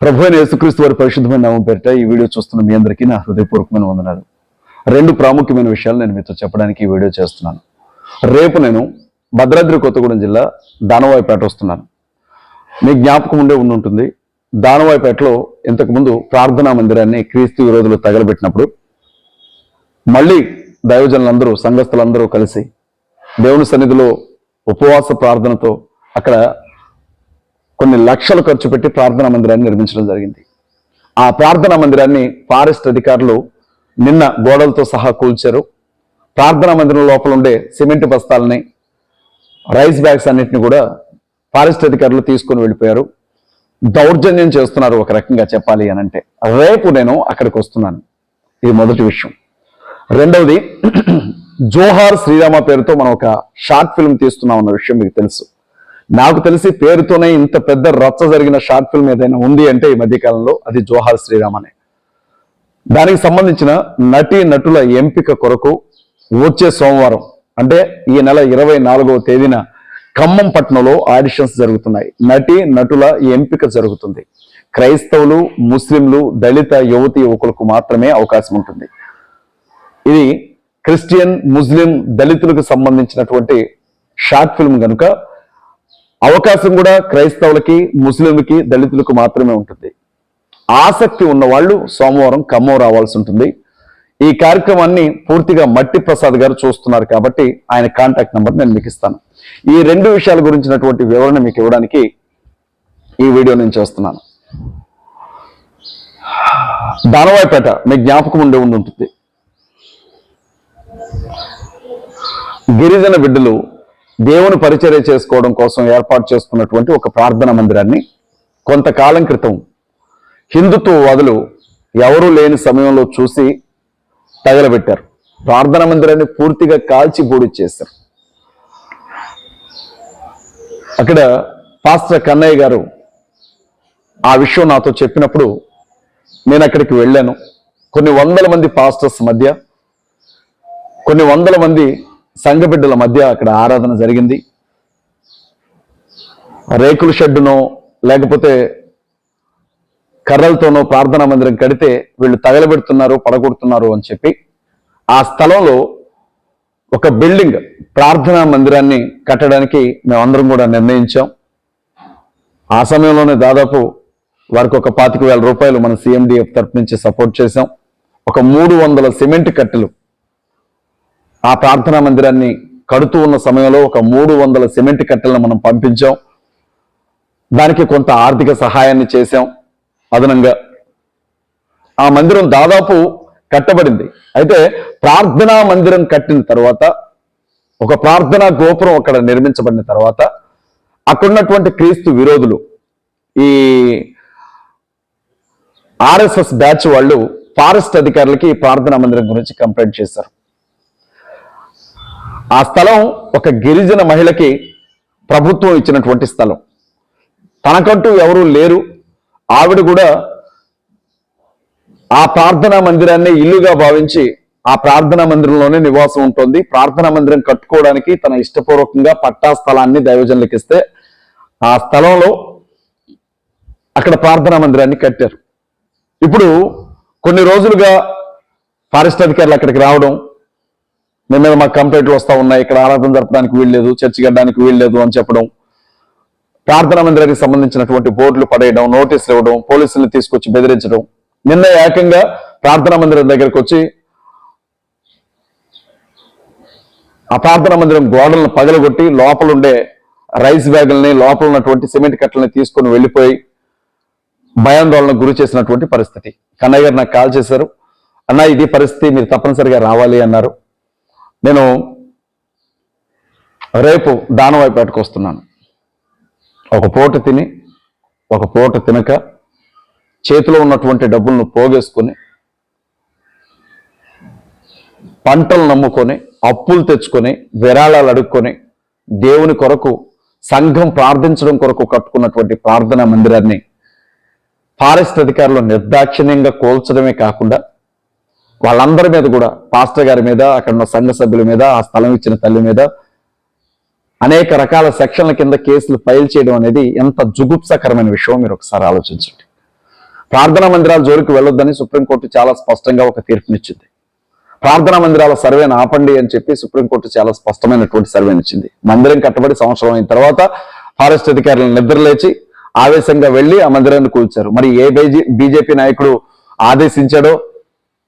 ప్రభు అయిన యేసుక్రీస్తు వారి పరిశుద్ధమైన నామం పేరిట ఈ వీడియో చూస్తున్న మీ అందరికీ నా హృదయపూర్వకమైన వందనాలు. రెండు ప్రాముఖ్యమైన విషయాలు నేను మీతో చెప్పడానికి ఈ వీడియో చేస్తున్నాను. రేపు నేను భద్రాద్రి కొత్తగూడెం జిల్లా దానవాయిపేట వస్తున్నాను. మీ జ్ఞాపకం ఉండే ఉండి ఉంటుంది. దానవాయిపేటలో ఇంతకుముందు ప్రార్థనా మందిరాన్ని క్రీస్తు విరోధులు తగలబెట్టినప్పుడు మళ్ళీ దైవజనులందరూ సంఘస్థులందరూ కలిసి దేవుని సన్నిధిలో ఉపవాస ప్రార్థనతో అక్కడ కొన్ని లక్షలు ఖర్చు పెట్టి ప్రార్థనా మందిరాన్ని నిర్మించడం జరిగింది. ఆ ప్రార్థనా మందిరాన్ని ఫారెస్ట్ అధికారులు నిన్న గోడలతో సహా కూల్చారు. ప్రార్థనా మందిరం లోపల ఉండే సిమెంట్ బస్తాలని రైస్ బ్యాగ్స్ అన్నిటిని కూడా ఫారెస్ట్ అధికారులు తీసుకొని వెళ్ళిపోయారు. దౌర్జన్యం చేస్తున్నారు ఒక రకంగా చెప్పాలి అని అంటే రేపు నేను అక్కడికి వస్తున్నాను. ఇది మొదటి విషయం. రెండవది జోహార్ శ్రీరామ పేరుతో మనం ఒక షార్ట్ ఫిల్మ్ తీస్తున్నాం అన్న విషయం మీకు తెలుసు. నాకు తెలిసి పేరుతోనే ఇంత పెద్ద రచ్చ జరిగిన షార్ట్ ఫిల్మ్ ఏదైనా ఉంది అంటే ఈ మధ్యకాలంలో అది జోహార్ శ్రీరామ్ అనే. దానికి సంబంధించిన నటి నటుల ఎంపిక కొరకు వచ్చే సోమవారం అంటే ఈ నెల ఇరవై నాలుగవ తేదీన ఖమ్మం పట్టణంలో ఆడిషన్స్ జరుగుతున్నాయి. నటి నటుల ఎంపిక జరుగుతుంది. క్రైస్తవులు ముస్లింలు దళిత యువతి యువకులకు మాత్రమే అవకాశం ఉంటుంది. ఇది క్రిస్టియన్ ముస్లిం దళితులకు సంబంధించినటువంటి షార్ట్ ఫిల్మ్ కనుక అవకాశం కూడా క్రైస్తవులకి ముస్లింలకి దళితులకు మాత్రమే ఉంటుంది. ఆసక్తి ఉన్నవాళ్ళు సోమవారం ఖమ్మం రావాల్సి ఉంటుంది. ఈ కార్యక్రమాన్ని పూర్తిగా మట్టి ప్రసాద్ గారు చూస్తున్నారు కాబట్టి ఆయన కాంటాక్ట్ నెంబర్ నేను మీకు ఇస్తాను. ఈ రెండు విషయాల గురించినటువంటి వివరణ మీకు ఇవ్వడానికి ఈ వీడియో నేను చేస్తున్నాను. దానవాయిపేట మీ జ్ఞాపకం ఉండే ఉండి ఉంటుంది. గిరిజన బిడ్డలు దేవుని పరిచర్య చేసుకోవడం కోసం ఏర్పాటు చేసుకున్నటువంటి ఒక ప్రార్థన మందిరాన్ని కొంతకాలం క్రితం హిందుత్వవాదులు ఎవరూ లేని సమయంలో చూసి తగలబెట్టారు. ప్రార్థన మందిరాన్ని పూర్తిగా కాల్చి చేశారు. అక్కడ పాస్టర్ కన్నయ్య గారు ఆ విషయం నాతో చెప్పినప్పుడు నేను అక్కడికి వెళ్ళాను. కొన్ని వందల మంది పాస్టర్స్ మధ్య కొన్ని వందల మంది సంఘ బిడ్డల మధ్య అక్కడ ఆరాధన జరిగింది. రేకుల షెడ్డునో లేకపోతే కర్రలతోనో ప్రార్థనా మందిరం కడితే వీళ్ళు తగలబెడుతున్నారు పడగొడుతున్నారు అని చెప్పి ఆ స్థలంలో ఒక బిల్డింగ్ ప్రార్థనా మందిరాన్ని కట్టడానికి మేమందరం కూడా నిర్ణయించాం. ఆ సమయంలోనే దాదాపు వారికి ఒక పాతిక వేల రూపాయలు మన సిఎండిఎఫ్ తరపు నుంచి సపోర్ట్ చేశాం. ఒక మూడు వందల సిమెంట్ కట్టెలు ఆ ప్రార్థనా మందిరాన్ని కడుతూ ఉన్న సమయంలో ఒక మూడు వందల సిమెంట్ కట్టెలను మనం పంపించాం. దానికి కొంత ఆర్థిక సహాయాన్ని చేశాం. అదనంగా ఆ మందిరం దాదాపు కట్టబడింది. అయితే ప్రార్థనా మందిరం కట్టిన తర్వాత ఒక ప్రార్థనా గోపురం అక్కడ నిర్మించబడిన తర్వాత అక్కడున్నటువంటి క్రీస్తు విరోధులు ఈ ఆర్ఎస్ఎస్ బ్యాచ్ వాళ్ళు ఫారెస్ట్ అధికారులకి ప్రార్థనా మందిరం గురించి కంప్లైంట్ చేశారు. ఆ స్థలం ఒక గిరిజన మహిళకి ప్రభుత్వం ఇచ్చినటువంటి స్థలం. తనకంటూ ఎవరూ లేరు. ఆవిడ కూడా ఆ ప్రార్థనా మందిరాన్ని ఇల్లుగా భావించి ఆ ప్రార్థనా మందిరంలోనే నివాసం ఉంటుంది. ప్రార్థనా మందిరం కట్టుకోవడానికి తన ఇష్టపూర్వకంగా పట్టా స్థలాన్ని దైవజనులకు ఇస్తే ఆ స్థలంలో అక్కడ ప్రార్థనా మందిరాన్ని కట్టారు. ఇప్పుడు కొన్ని రోజులుగా ఫారెస్ట్ అధికారులు అక్కడికి రావడం మీ మీద మాకు కంప్లైంట్లు వస్తూ ఉన్నాయి. ఇక్కడ ఆరాధన జరపడానికి వీల్లేదు చర్చి గడ్డానికి వీల్లేదు అని చెప్పడం. ప్రార్థనా మందిరానికి సంబంధించినటువంటి బోర్డులు పడేయడం నోటీసులు ఇవ్వడం పోలీసులను తీసుకొచ్చి బెదిరించడం. నిన్న ఏకంగా ప్రార్థనా మందిరం దగ్గరకు వచ్చి ఆ ప్రార్థనా మందిరం గోడలను పగలగొట్టి లోపల ఉండే రైస్ బ్యాగుల్ని లోపల ఉన్నటువంటి సిమెంట్ కట్టలని తీసుకొని వెళ్ళిపోయి భయాందోళనకు గురి చేసినటువంటి పరిస్థితి. కన్నయ్య గారు నాకు కాల్ చేశారు. అన్న ఇది పరిస్థితి మీరు తప్పనిసరిగా రావాలి అన్నారు. నేను రేపు దానవాయిపేటకు వస్తున్నాను ఒక పూట తిని ఒక పూట తినక చేతిలో ఉన్నటువంటి డబ్బులను పోగేసుకొని పంటలు నమ్ముకొని అప్పులు తెచ్చుకొని విరాళాలు అడుక్కొని దేవుని కొరకు సంఘం ప్రార్థించడం కొరకు కట్టుకున్నటువంటి ప్రార్థనా మందిరాన్ని ఫారెస్ట్ అధికారులు నిర్దాక్షిణ్యంగా కోల్చడమే కాకుండా వాళ్ళందరి మీద కూడా పాస్టర్ గారి మీద అక్కడ ఉన్న సంఘ సభ్యుల మీద ఆ స్థలం ఇచ్చిన తల్లి మీద అనేక రకాల సెక్షన్ల కింద కేసులు ఫైల్ చేయడం అనేది ఎంత జుగుప్సకరమైన విషయం మీరు ఒకసారి ఆలోచించండి. ప్రార్థనా మందిరాల జోలికి వెళ్ళొద్దని సుప్రీంకోర్టు చాలా స్పష్టంగా ఒక తీర్పునిచ్చింది. ప్రార్థనా మందిరాల సర్వేను ఆపండి అని చెప్పి సుప్రీంకోర్టు చాలా స్పష్టమైనటువంటి సర్వేని ఇచ్చింది మందిరం కట్టబడి సంవత్సరం అయిన తర్వాత ఫారెస్ట్ అధికారులను నిద్రలేచి ఆవేశంగా వెళ్ళి ఆ మందిరాన్ని కూల్చారు. మరి ఏ బీజేపీ నాయకుడు ఆదేశించాడో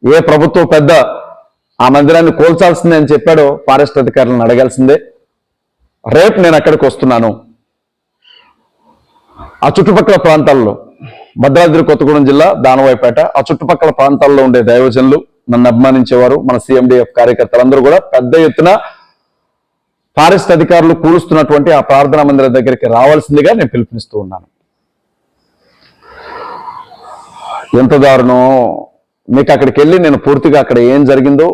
ఏ ప్రభుత్వ పెద్ద ఆ మందిరాన్ని కోల్చాల్సిందే అని చెప్పాడో ఫారెస్ట్ అధికారులను అడగాల్సిందే. రేపు నేను అక్కడికి వస్తున్నాను. ఆ చుట్టుపక్కల ప్రాంతాల్లో భద్రాద్రి కొత్తగూడెం జిల్లా దానవాయిపేట ఆ చుట్టుపక్కల ప్రాంతాల్లో ఉండే దైవజనులు నన్ను అభిమానించేవారు. మన సిఎండిఎఫ్ కార్యకర్తలందరూ కూడా పెద్ద ఎత్తున ఫారెస్ట్ అధికారులు కూలుస్తున్నటువంటి ఆ ప్రార్థనా మందిరం దగ్గరికి రావాల్సిందిగా నేను పిలుపునిస్తూ ఉన్నాను. ఎంత దారుణం! మీకు అక్కడికి వెళ్ళి నేను పూర్తిగా అక్కడ ఏం జరిగిందో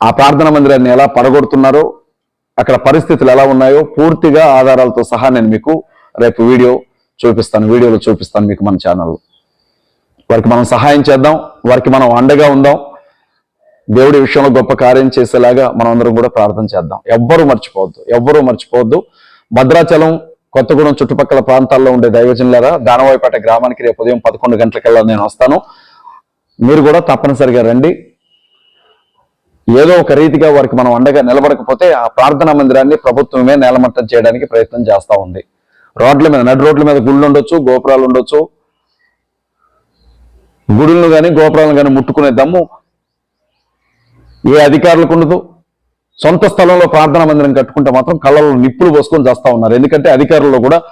ఆ ప్రార్థన మందిరాన్ని ఎలా పడగొడుతున్నారో అక్కడ పరిస్థితులు ఎలా ఉన్నాయో పూర్తిగా ఆధారాలతో సహా నేను మీకు రేపు వీడియో చూపిస్తాను వీడియోలో చూపిస్తాను మీకు మన ఛానల్లో వారికి మనం సహాయం చేద్దాం వారికి మనం అండగా ఉందాం దేవుడి విషయంలో గొప్ప కార్యం చేసేలాగా మనం అందరం కూడా ప్రార్థన చేద్దాం. ఎవ్వరూ మర్చిపోవద్దు ఎవ్వరూ మర్చిపోవద్దు. భద్రాచలం కొత్తగూడెం చుట్టుపక్కల ప్రాంతాల్లో ఉండే దైవజనులారా దానవాయిపేట గ్రామానికి రేపు ఉదయం పదకొండు గంటలకల్లా నేను వస్తాను. మీరు కూడా తప్పనిసరిగా రండి. ఏదో ఒక రీతిగా వారికి మనం అండగా నిలబడకపోతే ఆ ప్రార్థనా మందిరాన్ని ప్రభుత్వమే నేలమట్టం చేయడానికి ప్రయత్నం చేస్తా ఉంది. రోడ్ల మీద నడు రోడ్ల మీద గుళ్ళు ఉండొచ్చు గోపురాలు ఉండొచ్చు. గుడులను కానీ గోపురాలను కానీ ముట్టుకునే దమ్ము ఏ అధికారులకు ఉండదు. సొంత స్థలంలో ప్రార్థనా మందిరం కట్టుకుంటే మాత్రం కళ్ళలో నిప్పులు పోసుకొని చేస్తా ఉన్నారు. ఎందుకంటే అధికారుల్లో కూడా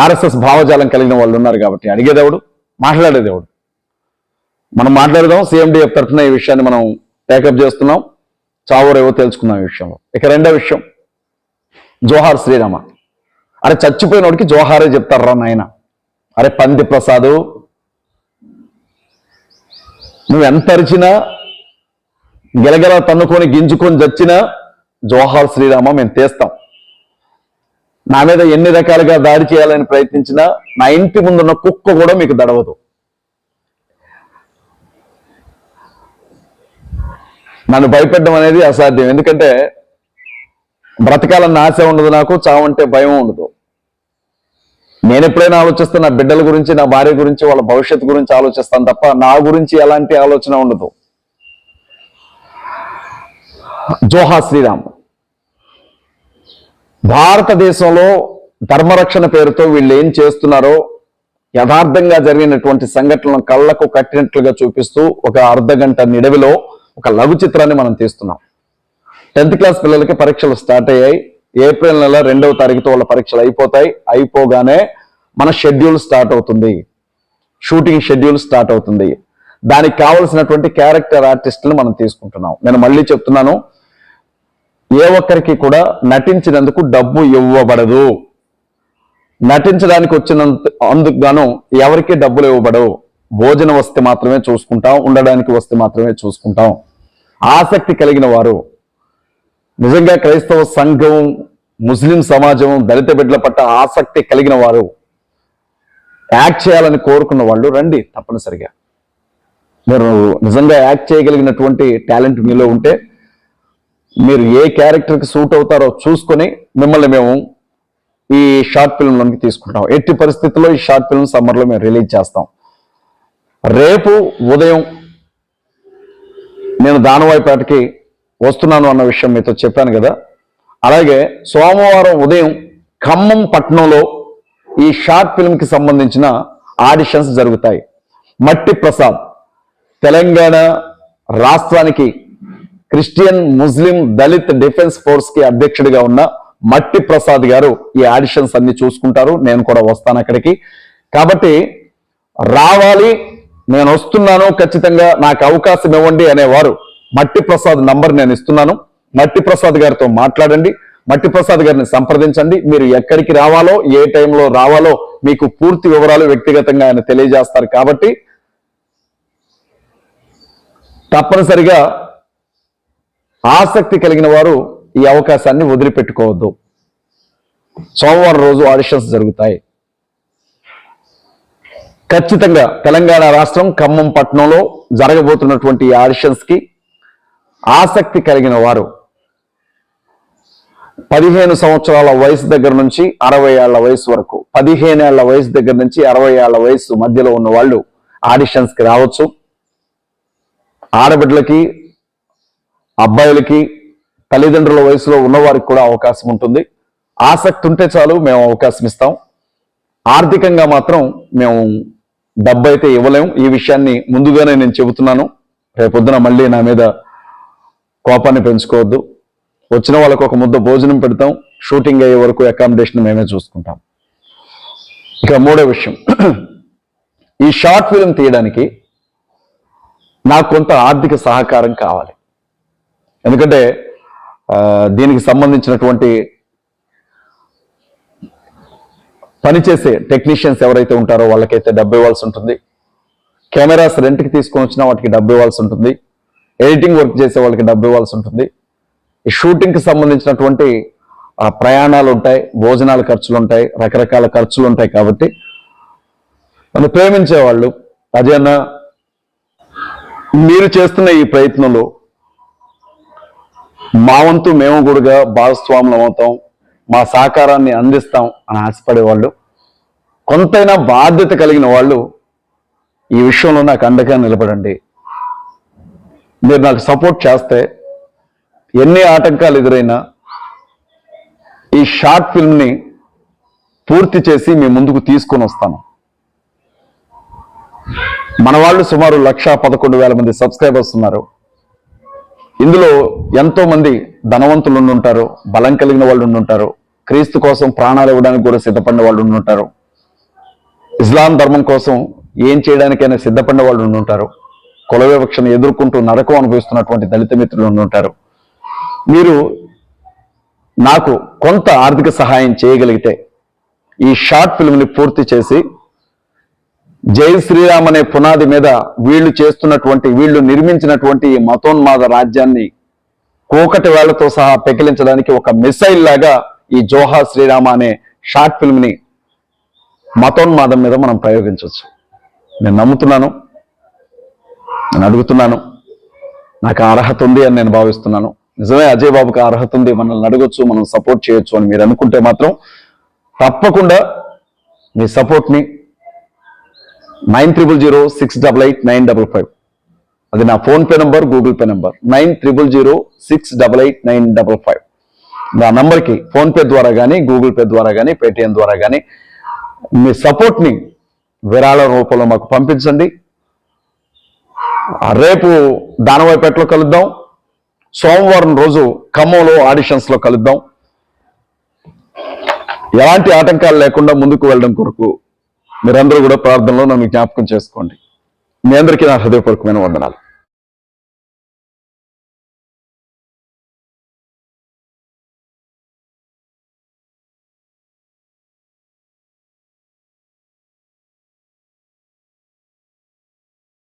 ఆర్ఎస్ఎస్ భావజాలం కలిగిన వాళ్ళు ఉన్నారు కాబట్టి అడిగేదేవుడు? మాట్లాడేదేవుడు? మనం మాట్లాడదాం. సిఎండిఎఫ్ తరఫున ఈ విషయాన్ని మనం టేకప్ చేస్తున్నాం. చావురేవో తెలుసుకున్నాం ఈ విషయంలో. ఇక రెండో విషయం. జోహార్ శ్రీరామ. అరే చచ్చిపోయినోడికి జోహారే చెప్తారా నాయన. అరే పంది ప్రసాదు. నువ్వు ఎంత అరిచినా గెలగెల తన్నుకొని గింజుకొని చచ్చిన జోహార్ శ్రీరామ మేము తీస్తాం. నా మీద ఎన్ని రకాలుగా దాడి చేయాలని ప్రయత్నించినా నా ఇంటి ముందున్న కుక్క కూడా మీకు దడవదు. నన్ను భయపెట్టడం అనేది అసాధ్యం. ఎందుకంటే బ్రతకాలన్న ఆశ ఉండదు నాకు చావంటే భయం ఉండదు. నేను ఎప్పుడైనా ఆలోచిస్తే నా బిడ్డల గురించి నా భార్య గురించి వాళ్ళ భవిష్యత్తు గురించి ఆలోచిస్తాను తప్ప నా గురించి ఎలాంటి ఆలోచన ఉండదు. జోహా శ్రీరామ్. భారతదేశంలో ధర్మరక్షణ పేరుతో వీళ్ళు ఏం చేస్తున్నారో యథార్థంగా జరిగినటువంటి సంఘటనలను కళ్ళకు కట్టినట్లుగా చూపిస్తూ ఒక అర్ధ గంట నిడవిలో ఒక లఘు చిత్రాన్ని మనం తీస్తున్నాం. టెన్త్ క్లాస్ పిల్లలకి పరీక్షలు స్టార్ట్ అయ్యాయి. ఏప్రిల్ నెల రెండవ తారీఖుతో వాళ్ళ పరీక్షలు అయిపోతాయి. అయిపోగానే మన షెడ్యూల్ స్టార్ట్ అవుతుంది. షూటింగ్ షెడ్యూల్ స్టార్ట్ అవుతుంది. దానికి కావలసినటువంటి క్యారెక్టర్ ఆర్టిస్టులు మనం తీసుకుంటున్నాం. నేను మళ్ళీ చెప్తున్నాను. ఏ ఒక్కరికి కూడా నటించినందుకు డబ్బు ఇవ్వబడదు. నటించడానికి వచ్చినంత అందుకు గాను ఎవరికి డబ్బులు ఇవ్వబడవు. భోజనం వస్తే మాత్రమే చూసుకుంటాం ఉండడానికి వస్తే మాత్రమే చూసుకుంటాం. ఆసక్తి కలిగిన వారు నిజంగా క్రైస్తవ సంఘం ముస్లిం సమాజం దళిత బిడ్డల పట్ల ఆసక్తి కలిగిన వారు యాక్ట్ చేయాలని కోరుకున్న వాళ్ళు రండి తప్పనిసరిగా. మీరు నిజంగా యాక్ట్ చేయగలిగినటువంటి టాలెంట్ మీలో ఉంటే మీరు ఏ క్యారెక్టర్కి సూట్ అవుతారో చూసుకొని మిమ్మల్ని మేము ఈ షార్ట్ ఫిల్మ్లోకి తీసుకుంటాం. ఎట్టి పరిస్థితుల్లో ఈ షార్ట్ ఫిల్మ్ సమ్మర్లో మేము రిలీజ్ చేస్తాం. రేపు ఉదయం నేను దానవాయిపేటకి వస్తున్నాను అన్న విషయం మీతో చెప్పాను కదా. అలాగే సోమవారం ఉదయం ఖమ్మం పట్టణంలో ఈ షార్ట్ ఫిల్మ్కి సంబంధించిన ఆడిషన్స్ జరుగుతాయి. మట్టి ప్రసాద్ తెలంగాణ రాష్ట్రానికి క్రిస్టియన్ ముస్లిం దళిత్ డిఫెన్స్ ఫోర్స్కి అధ్యక్షుడిగా ఉన్న మట్టి ప్రసాద్ గారు ఈ ఆడిషన్స్ అన్ని చూసుకుంటారు. నేను కూడా వస్తాను అక్కడికి. కాబట్టి రావాలి నేను వస్తున్నాను ఖచ్చితంగా నాకు అవకాశం ఇవ్వండి అనేవారు మట్టి ప్రసాద్ నంబర్ నేను ఇస్తున్నాను. మట్టి ప్రసాద్ గారితో మాట్లాడండి. మట్టి ప్రసాద్ గారిని సంప్రదించండి. మీరు ఎక్కడికి రావాలో ఏ టైంలో రావాలో మీకు పూర్తి వివరాలు వ్యక్తిగతంగా ఆయన తెలియజేస్తారు కాబట్టి తప్పనిసరిగా ఆసక్తి కలిగిన వారు ఈ అవకాశాన్ని వదిలిపెట్టుకోవద్దు. సోమవారం రోజు ఆడిషన్స్ జరుగుతాయి. ఖచ్చితంగా తెలంగాణ రాష్ట్రం ఖమ్మం పట్టణంలో జరగబోతున్నటువంటి ఈ ఆడిషన్స్కి ఆసక్తి కలిగిన వారు పదిహేను సంవత్సరాల వయసు దగ్గర నుంచి అరవై ఏళ్ళ వయసు వరకు పదిహేను ఏళ్ళ వయసు దగ్గర నుంచి అరవై ఏళ్ళ వయసు మధ్యలో ఉన్న వాళ్ళు ఆడిషన్స్కి రావచ్చు. ఆడబిడ్డలకి అబ్బాయిలకి తల్లిదండ్రుల వయసులో ఉన్నవారికి కూడా అవకాశం ఉంటుంది. ఆసక్తి ఉంటే చాలు మేము అవకాశం ఇస్తాం. ఆర్థికంగా మాత్రం మేము డబ్బు అయితే ఇవ్వలేం. ఈ విషయాన్ని ముందుగానే నేను చెబుతున్నాను. రేపొద్దున మళ్ళీ నా మీద కోపాన్ని పెంచుకోవద్దు. వచ్చిన వాళ్ళకు ఒక ముద్ద భోజనం పెడతాం. షూటింగ్ అయ్యే వరకు అకామిడేషన్ మేమే చూసుకుంటాం. ఇక మూడో విషయం. ఈ షార్ట్ ఫిల్మ్ తీయడానికి నాకు కొంత ఆర్థిక సహకారం కావాలి. ఎందుకంటే దీనికి సంబంధించినటువంటి పనిచేసే టెక్నీషియన్స్ ఎవరైతే ఉంటారో వాళ్ళకైతే డబ్బు ఇవ్వాల్సి ఉంటుంది. కెమెరాస్ రెంట్కి తీసుకొని వచ్చినా వాటికి డబ్బు ఇవ్వాల్సి ఉంటుంది. ఎడిటింగ్ వర్క్ చేసే వాళ్ళకి డబ్బు ఇవ్వాల్సి ఉంటుంది. ఈ షూటింగ్కి సంబంధించినటువంటి ప్రయాణాలు ఉంటాయి భోజనాల ఖర్చులు ఉంటాయి రకరకాల ఖర్చులు ఉంటాయి కాబట్టి నన్ను ప్రేమించే వాళ్ళు మీరు చేస్తున్న ఈ ప్రయత్నంలో మా వంతు మేము కూడా భాగస్వాములం అవుతాం మా సహకారాన్ని అందిస్తాం అని ఆశపడే వాళ్ళు కొంతైనా బాధ్యత కలిగిన వాళ్ళు ఈ విషయంలో నాకు అండగా నిలబడండి. మీరు నాకు సపోర్ట్ చేస్తే ఎన్ని ఆటంకాలు ఎదురైనా ఈ షార్ట్ ఫిల్మ్ని పూర్తి చేసి మీ ముందుకు తీసుకొని వస్తాను. మన వాళ్ళు సుమారు లక్ష పదకొండు వేల మంది సబ్స్క్రైబర్స్ ఉన్నారు. ఇందులో ఎంతో మంది ధనవంతులు ఉండుంటారు బలం కలిగిన వాళ్ళు ఉండుంటారు క్రీస్తు కోసం ప్రాణాలు ఇవ్వడానికి కూడా సిద్ధపడిన వాళ్ళు ఉండుంటారు ఇస్లాం ధర్మం కోసం ఏం చేయడానికైనా సిద్ధపడిన వాళ్ళు ఉండుంటారు కుల వివక్షను ఎదుర్కొంటూ నరకం అనుభవిస్తున్నటువంటి దళిత మిత్రులు ఉండి ఉంటారు. మీరు నాకు కొంత ఆర్థిక సహాయం చేయగలిగితే ఈ షార్ట్ ఫిల్మ్ని పూర్తి చేసి జై శ్రీరామ్ అనే పునాది మీద వీళ్ళు చేస్తున్నటువంటి వీళ్ళు నిర్మించినటువంటి ఈ మతోన్మాద రాజ్యాన్ని కోకటి వేళ్ళతో సహా పెకిలించడానికి ఒక మిసైల్ లాగా ఈ జోహా శ్రీరామ అనే షార్ట్ ఫిల్మ్ని మతోన్మాదం మీద మనం ప్రయోగించవచ్చు. నేను నమ్ముతున్నాను. నేను అడుగుతున్నాను. నాకు ఆ అర్హత ఉంది అని నేను భావిస్తున్నాను. నిజమే అజయ్ బాబుకి అర్హత ఉంది. మనల్ని అడగొచ్చు మనం సపోర్ట్ చేయొచ్చు అని మీరు అనుకుంటే మాత్రం తప్పకుండా మీ సపోర్ట్ని nine triple zero six double eight nine double five. అది నా PhonePe number Google pay number. Nine triple zero six double eight nine double five. నా నంబర్కి ఫోన్ పే ద్వారా కానీ గూగుల్ పే ద్వారా కానీ పేటిఎం ద్వారా కానీ మీ సపోర్ట్ని విరాళ రూపంలో మాకు పంపించండి. రేపు దానవాయిపేటలో కలుద్దాం. సోమవారం రోజు ఖమ్మంలో ఆడిషన్స్లో కలుద్దాం. ఎలాంటి ఆటంకాలు లేకుండా ముందుకు వెళ్ళడం కొరకు మీరందరూ కూడా ప్రార్థనలో నన్ను జ్ఞాపకం చేసుకోండి. మీ అందరికీ నా హృదయపూర్వకమైన వందనాలు.